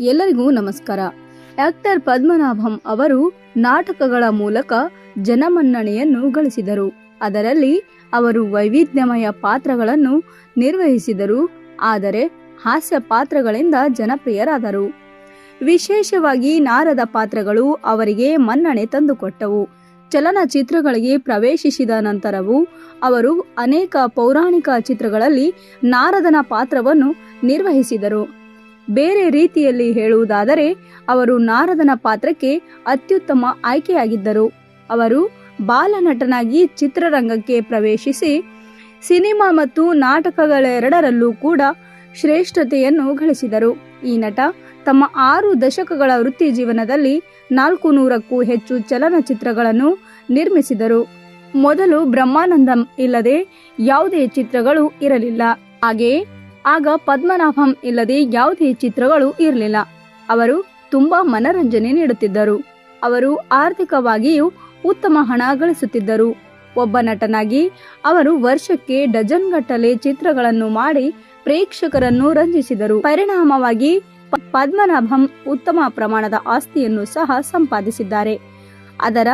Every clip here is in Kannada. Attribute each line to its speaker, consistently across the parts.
Speaker 1: ಎಲ್ಲರಿಗೂ ನಮಸ್ಕಾರ. ಆಕ್ಟರ್ ಪದ್ಮನಾಭಂ ಅವರು ನಾಟಕಗಳ ಮೂಲಕ ಜನಮನ್ನಣೆಯನ್ನು ಗಳಿಸಿದರು. ಅದರಲ್ಲಿ ಅವರು ವೈವಿಧ್ಯಮಯ ಪಾತ್ರಗಳನ್ನು ನಿರ್ವಹಿಸಿದರು. ಆದರೆ ಹಾಸ್ಯ ಪಾತ್ರಗಳಿಂದ ಜನಪ್ರಿಯರಾದರು. ವಿಶೇಷವಾಗಿ ನಾರದ ಪಾತ್ರಗಳು ಅವರಿಗೆ ಮನ್ನಣೆ ತಂದುಕೊಟ್ಟವು. ಚಲನಚಿತ್ರಗಳಿಗೆ ಪ್ರವೇಶಿಸಿದ ನಂತರವೂ ಅವರು ಅನೇಕ ಪೌರಾಣಿಕ ಚಿತ್ರಗಳಲ್ಲಿ ನಾರದನ ಪಾತ್ರವನ್ನು ನಿರ್ವಹಿಸಿದರು. ಬೇರೆ ರೀತಿಯಲ್ಲಿ ಹೇಳುವುದಾದರೆ, ಅವರು ನಾರದನ ಪಾತ್ರಕ್ಕೆ ಅತ್ಯುತ್ತಮ ಆಯ್ಕೆಯಾಗಿದ್ದರು. ಅವರು ಬಾಲನಟನಾಗಿ ಚಿತ್ರರಂಗಕ್ಕೆ ಪ್ರವೇಶಿಸಿ, ಸಿನಿಮಾ ಮತ್ತು ನಾಟಕಗಳೆರಡರಲ್ಲೂ ಕೂಡ ಶ್ರೇಷ್ಠತೆಯನ್ನು ಗಳಿಸಿದರು. ಈ ನಟ ತಮ್ಮ ಆರು ದಶಕಗಳ ವೃತ್ತಿ ಜೀವನದಲ್ಲಿ ನಾಲ್ಕು ನೂರಕ್ಕೂ ಹೆಚ್ಚು ಚಲನಚಿತ್ರಗಳನ್ನು ನಿರ್ಮಿಸಿದರು. ಮೊದಲು ಬ್ರಹ್ಮಾನಂದಂ ಇಲ್ಲದೆ ಯಾವುದೇ ಚಿತ್ರಗಳು ಇರಲಿಲ್ಲ. ಹಾಗೆಯೇ ಆಗ ಪದ್ಮನಾಭಂ ಇಲ್ಲದೆ ಯಾವುದೇ ಚಿತ್ರಗಳು ಇರಲಿಲ್ಲ. ಅವರು ತುಂಬಾ ಮನರಂಜನೆ ನೀಡುತ್ತಿದ್ದರು. ಅವರು ಆರ್ಥಿಕವಾಗಿಯೂ ಉತ್ತಮ ಹಣ ಗಳಿಸುತ್ತಿದ್ದರು. ಒಬ್ಬ ನಟನಾಗಿ ಅವರು ವರ್ಷಕ್ಕೆ ಡಜನ್ ಗಟ್ಟಲೆ ಚಿತ್ರಗಳನ್ನು ಮಾಡಿ ಪ್ರೇಕ್ಷಕರನ್ನು ರಂಜಿಸಿದರು. ಪರಿಣಾಮವಾಗಿ ಪದ್ಮನಾಭಂ ಉತ್ತಮ ಪ್ರಮಾಣದ ಆಸ್ತಿಯನ್ನು ಸಹ ಸಂಪಾದಿಸಿದ್ದಾರೆ. ಅದರ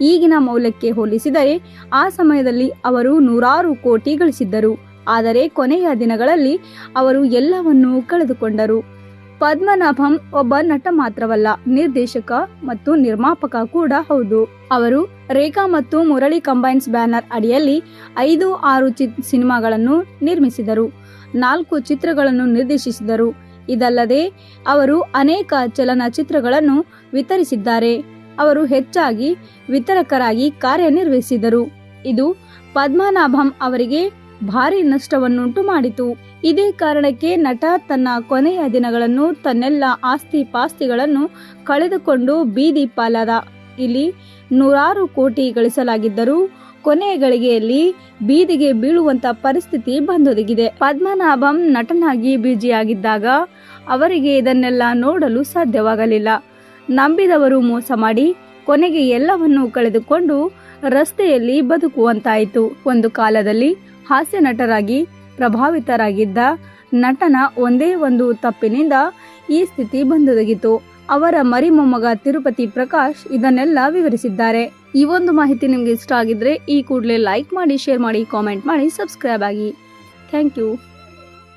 Speaker 1: ಈಗಿನ ಮೌಲ್ಯಕ್ಕೆ ಹೋಲಿಸಿದರೆ ಆ ಸಮಯದಲ್ಲಿ ಅವರು ನೂರಾರು ಕೋಟಿ ಗಳಿಸಿದ್ದರು. ಆದರೆ ಕೊನೆಯ ದಿನಗಳಲ್ಲಿ ಅವರು ಎಲ್ಲವನ್ನೂ ಕಳೆದುಕೊಂಡರು. ಪದ್ಮನಾಭಂ ಒಬ್ಬ ನಟ ಮಾತ್ರವಲ್ಲ, ನಿರ್ದೇಶಕ ಮತ್ತು ನಿರ್ಮಾಪಕ ಕೂಡ ಹೌದು. ಅವರು ರೇಖಾ ಮತ್ತು ಮುರಳಿ ಕಂಬೈನ್ಸ್ ಬ್ಯಾನರ್ ಅಡಿಯಲ್ಲಿ ಐದು ಆರು ಚಿ ಸಿನಿಮಾಗಳನ್ನು ನಿರ್ಮಿಸಿದರು, ನಾಲ್ಕು ಚಿತ್ರಗಳನ್ನು ನಿರ್ದೇಶಿಸಿದರು. ಇದಲ್ಲದೆ ಅವರು ಅನೇಕ ಚಲನಚಿತ್ರಗಳನ್ನು ವಿತರಿಸಿದ್ದಾರೆ. ಅವರು ಹೆಚ್ಚಾಗಿ ವಿತರಕರಾಗಿ ಕಾರ್ಯನಿರ್ವಹಿಸಿದರು. ಇದು ಪದ್ಮನಾಭಂ ಅವರಿಗೆ ಭಾರಿ ನಷ್ಟವನ್ನುಂಟು ಮಾಡಿತು. ಇದೇ ಕಾರಣಕ್ಕೆ ನಟ ತನ್ನ ಕೊನೆಯ ದಿನಗಳನ್ನು ತನ್ನೆಲ್ಲ ಆಸ್ತಿ ಪಾಸ್ತಿಗಳನ್ನು ಕಳೆದುಕೊಂಡು ಬೀದಿ ಪಾಲಾದ. ಇಲ್ಲಿ ನೂರಾರು ಕೋಟಿ ಗಳಿಸಲಾಗಿದ್ದರೂ ಕೊನೆಯ ಗಳಿಗೆಯಲ್ಲಿ ಬೀದಿಗೆ ಬೀಳುವಂತ ಪರಿಸ್ಥಿತಿ ಬಂದೊದಗಿದೆ. ಪದ್ಮನಾಭಂ ನಟನಾಗಿ ಬೀಜಿಯಾಗಿದ್ದಾಗ ಅವರಿಗೆ ಇದನ್ನೆಲ್ಲ ನೋಡಲು ಸಾಧ್ಯವಾಗಲಿಲ್ಲ. ನಂಬಿದವರು ಮೋಸ ಮಾಡಿ ಕೊನೆಗೆ ಎಲ್ಲವನ್ನೂ ಕಳೆದುಕೊಂಡು ರಸ್ತೆಯಲ್ಲಿ ಬದುಕುವಂತಾಯಿತು. ಒಂದು ಕಾಲದಲ್ಲಿ ಹಾಸ್ಯ ನಟರಾಗಿ ಪ್ರಭಾವಿತರಾಗಿದ್ದ ನಟನ ಒಂದೇ ಒಂದು ತಪ್ಪಿನಿಂದ ಈ ಸ್ಥಿತಿ ಬಂದೊದಗಿತು. ಅವರ ಮರಿಮೊಮ್ಮಗ ತಿರುಪತಿ ಪ್ರಕಾಶ್ ಇದನ್ನೆಲ್ಲ ವಿವರಿಸಿದ್ದಾರೆ. ಈ ಒಂದು ಮಾಹಿತಿ ನಿಮ್ಗೆ ಇಷ್ಟ ಆಗಿದ್ರೆ ಈ ಕೂಡಲೇ ಲೈಕ್ ಮಾಡಿ ಶೇರ್ ಮಾಡಿ ಕಾಮೆಂಟ್ ಮಾಡಿ ಸಬ್ಸ್ಕ್ರೈಬ್ ಆಗಿ. Thank you